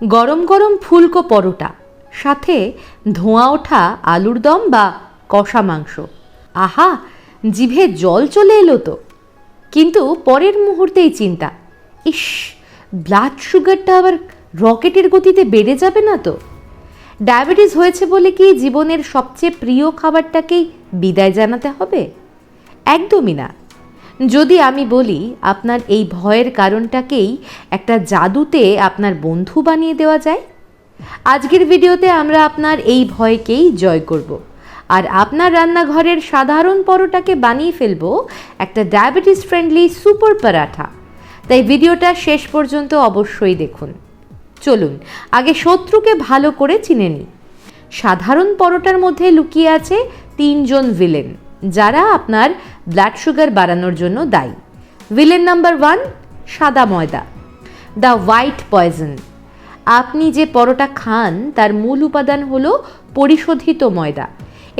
গরম গরম ফুলকো পরোটা, সাথে ধোঁয়া ওঠা আলুর দম বা কষা মাংস। আহা, জিভে জল চলে এলো তো। কিন্তু পরের মুহূর্তেই চিন্তা, ইস, ব্লাড সুগারটা আবার রকেটের গতিতে বেড়ে যাবে না তো? ডায়াবেটিস হয়েছে বলে কি জীবনের সবচেয়ে প্রিয় খাবারটাকেই বিদায় জানাতে হবে? একদমই না। যদি আমি বলি, আপনার এই ভয়ের কারণটাকেই একটা জাদুতে আপনার বন্ধু বানিয়ে দেওয়া যায়, আজকের ভিডিওতে আমরা আপনার এই ভয়কেই জয় করব। আর আপনার রান্নাঘরের সাধারণ পরোটাকে বানিয়ে ফেলব একটা ডায়াবেটিস ফ্রেন্ডলি সুপার পরাঠা তাই ভিডিওটা শেষ পর্যন্ত অবশ্যই দেখুন। চলুন, আগে শত্রুকে ভালো করে চিনে নিই। সাধারণ পরোটার মধ্যে লুকিয়ে আছে তিনজন ভিলেন যারা আপনার ব্লাড সুগার বাড়ানোর জন্য দায়ী। ভিলেন নাম্বার ওয়ান সাদা ময়দা। দ্য হোয়াইট পয়জন আপনি যে পরোটা খান, তার মূল উপাদান হলো পরিশোধিত ময়দা।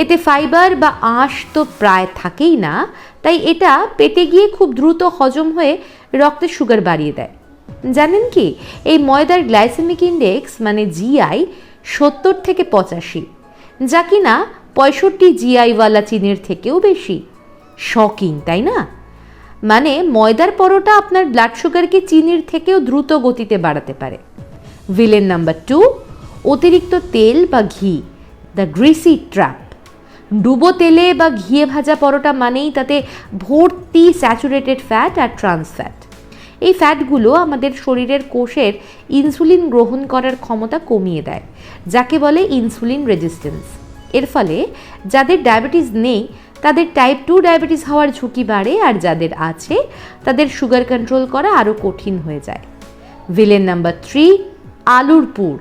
এতে ফাইবার বা আঁশ তো প্রায় থাকেই না, তাই এটা পেটে গিয়ে খুব দ্রুত হজম হয়ে রক্তে সুগার বাড়িয়ে দেয়। জানেন কি, এই ময়দার গ্লাইসেমিক ইন্ডেক্স মানে জিআই সত্তর থেকে পঁচাশি, যা কিনা পঁয়ষট্টি জিআইওয়ালা চিনের থেকেও বেশি। শকিং তাই না? মানে ময়দার পরোটা আপনার ব্লাড সুগারকে চিনির থেকেও দ্রুত গতিতে বাড়াতে পারে। ভিলেন নাম্বার টু অতিরিক্ত তেল বা ঘি দ্য গ্রিসি ট্র্যাপ ডুবো তেলে বা ঘিয়ে ভাজা পরোটা মানেই তাতে ভর্তি স্যাচুরেটেড ফ্যাট আর ট্রান্স ফ্যাট এই ফ্যাটগুলো আমাদের শরীরের কোষের ইনসুলিন গ্রহণ করার ক্ষমতা কমিয়ে দেয়, যাকে বলে ইনসুলিন রেজিস্ট্যান্স এর ফলে যাদের ডায়াবেটিস নেই, তাদের টাইপ টু ডায়াবেটিস হওয়ার ঝুঁকি বাড়ে আর যাদের আছে, তাদের সুগার কন্ট্রোল করা আরও কঠিন হয়ে যায়। ভিলেন নাম্বার থ্রি আলুর পুর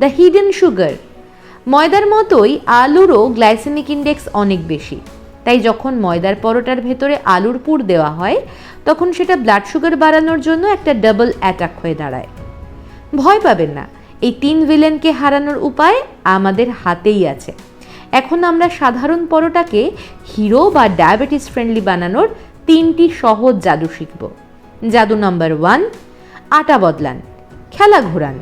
দ্য হিডেন সুগার ময়দার মতোই আলুরও গ্লাইসেমিক ইন্ডেক্স অনেক বেশি। তাই যখন ময়দার পরোটার ভেতরে আলুর পুর দেওয়া হয়, তখন সেটা ব্লাড সুগার বাড়ানোর জন্য একটা ডাবল অ্যাটাক হয়ে দাঁড়ায়। ভয় পাবেন না, এই তিন ভিলেনকে হারানোর উপায় আমাদের হাতেই আছে। এখন আমরা সাধারণ পরোটাকে হিরো বা ডায়াবেটিস ফ্রেন্ডলি বানানোর তিনটি সহজ জাদু শিখব। জাদু নাম্বার ওয়ান, আটা বদলান, খেলা ঘোরান।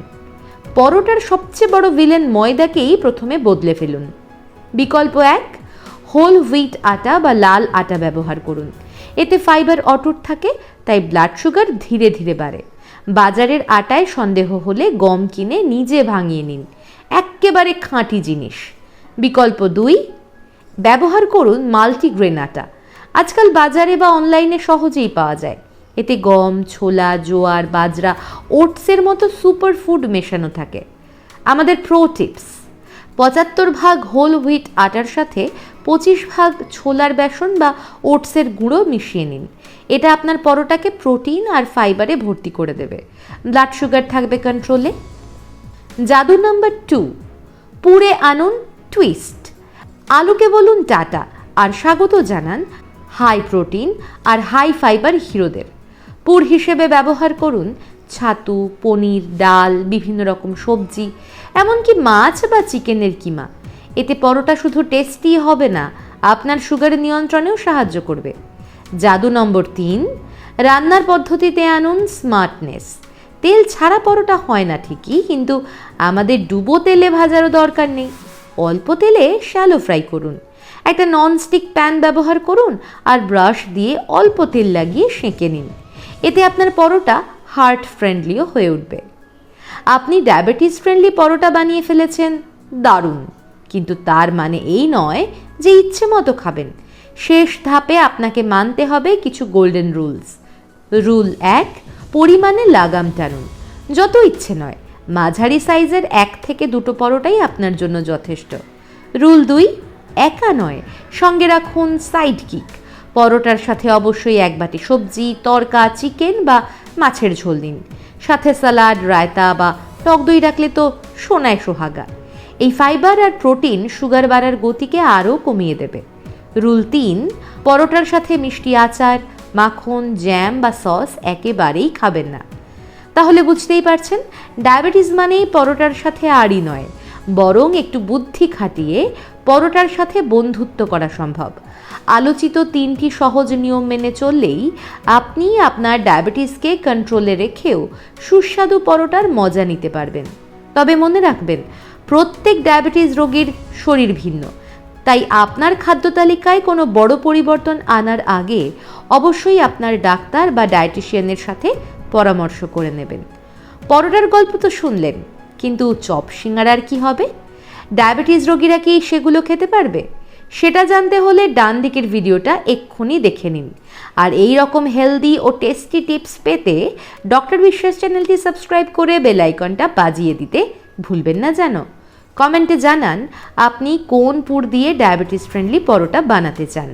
পরোটার সবচেয়ে বড় ভিলেন ময়দাকেই প্রথমে বদলে ফেলুন। বিকল্প এক, হোল হুইট আটা বা লাল আটা ব্যবহার করুন। এতে ফাইবার অটুট থাকে, তাই ব্লাড সুগার ধীরে ধীরে বাড়ে। বাজারের আটায় সন্দেহ হলে গম কিনে নিজে ভাঙিয়ে নিন। এক্কেবারে খাঁটি জিনিস। বিকল্প দুই, ব্যবহার করুন মাল্টিগ্রেন আটা। আজকাল বাজারে বা অনলাইনে সহজেই পাওয়া যায়। এতে গম, ছোলা, জোয়ার, বাজরা, ওটসের মতো সুপার ফুড মেশানো থাকে। আমাদের প্রো টিপস, পঁচাত্তর ভাগ হোল হুইট আটার সাথে পঁচিশ ভাগ ছোলার বেসন বা ওটসের গুঁড়ো মিশিয়ে নিন। এটা আপনার পরোটাকে প্রোটিন আর ফাইবারে ভর্তি করে দেবে। ব্লাড সুগার থাকবে কন্ট্রোলে। জাদু নাম্বার টু, পুড়ে আনুন টুইস্ট আলুকে বলুন টাটা আর স্বাগত জানান হাই প্রোটিন আর হাই ফাইবার হিরোদের। পুর হিসেবে ব্যবহার করুন ছাতু, পনির, ডাল, বিভিন্ন রকম সবজি, এমনকি মাছ বা চিকেনের কিমা। এতে পরোটা শুধু টেস্টি হবে না, আপনার সুগার নিয়ন্ত্রণেও সাহায্য করবে। জাদু নম্বর তিন, রান্নার পদ্ধতিতে আনুন স্মার্টনেস তেল ছাড়া পরোটা হয় না ঠিকই, কিন্তু আমাদের ডুবো তেলে ভাজারও দরকার নেই। অল্প তেলে শ্যালো ফ্রাই করুন। একটা ননস্টিক প্যান ব্যবহার করুন আর ব্রাশ দিয়ে অল্প তেল লাগিয়ে সেঁকে নিন। এতে আপনার পরোটা হার্ট ফ্রেন্ডলিও হয়ে উঠবে। আপনি ডায়াবেটিস ফ্রেন্ডলি পরোটা বানিয়ে ফেলেছেন, দারুণ। কিন্তু তার মানে এই নয় যে ইচ্ছে মতো খাবেন। শেষ ধাপে আপনাকে মানতে হবে কিছু গোল্ডেন রুলস রুল এক, পরিমাণে লাগাম টানুন। যত ইচ্ছে নয়। মাঝারি সাইজের এক থেকে দুটো পরোটাই আপনার জন্য যথেষ্ট। রুল দুই, একা নয়। সঙ্গে রাখুন সাইড কিক। পরোটার সাথে অবশ্যই এক বাটি সবজি, তরকা, চিকেন বা মাছের ঝোল দিন। সাথে স্যালাড রায়তা বা টক দই রাখলে তো সোনায় সোহাগা। এই ফাইবার আর প্রোটিন সুগার বাড়ার গতিকে আরও কমিয়ে দেবে। রুল তিন, পরোটার সাথে মিষ্টি আচার, মাখন, জ্যাম বা সস একেবারেই খাবেন না। তাহলে বুঝতেই পারছেন, ডায়াবেটিস মানেই পরোটার সাথে আড়ি নয়, বরং একটু বুদ্ধি খাটিয়ে পরোটার সাথে বন্ধুত্ব করা সম্ভব। আলোচিত তিনটি সহজ নিয়ম মেনে চললেই আপনি আপনার ডায়াবেটিসকে কন্ট্রোলে রেখেও সুস্বাদু পরোটার মজা নিতে পারবেন। তবে মনে রাখবেন, প্রত্যেক ডায়াবেটিস রোগীর শরীর ভিন্ন, তাই আপনার খাদ্য তালিকায় কোনো বড় পরিবর্তন আনার আগে অবশ্যই আপনার ডাক্তার বা ডায়েটিশিয়ানের সাথে পরামর্শ করে নেবেন। পরোটার গল্প তো শুনলেন, কিন্তু চপ সিঙ্গারার কি হবে? ডায়াবেটিস রোগীরা কি সেগুলো খেতে পারবে? সেটা জানতে হলে ডান দিকের ভিডিওটা এক্ষুনি দেখে নিন। আর এই রকম হেলদি ও টেস্টি টিপস পেতে ডক্টর বিশ্বাস চ্যানেলটি সাবস্ক্রাইব করে বেল আইকনটা বাজিয়ে দিতে ভুলবেন না জানো। কমেন্টে জানান, আপনি কোন পুর দিয়ে ডায়াবেটিস ফ্রেন্ডলি পরোটা বানাতে চান?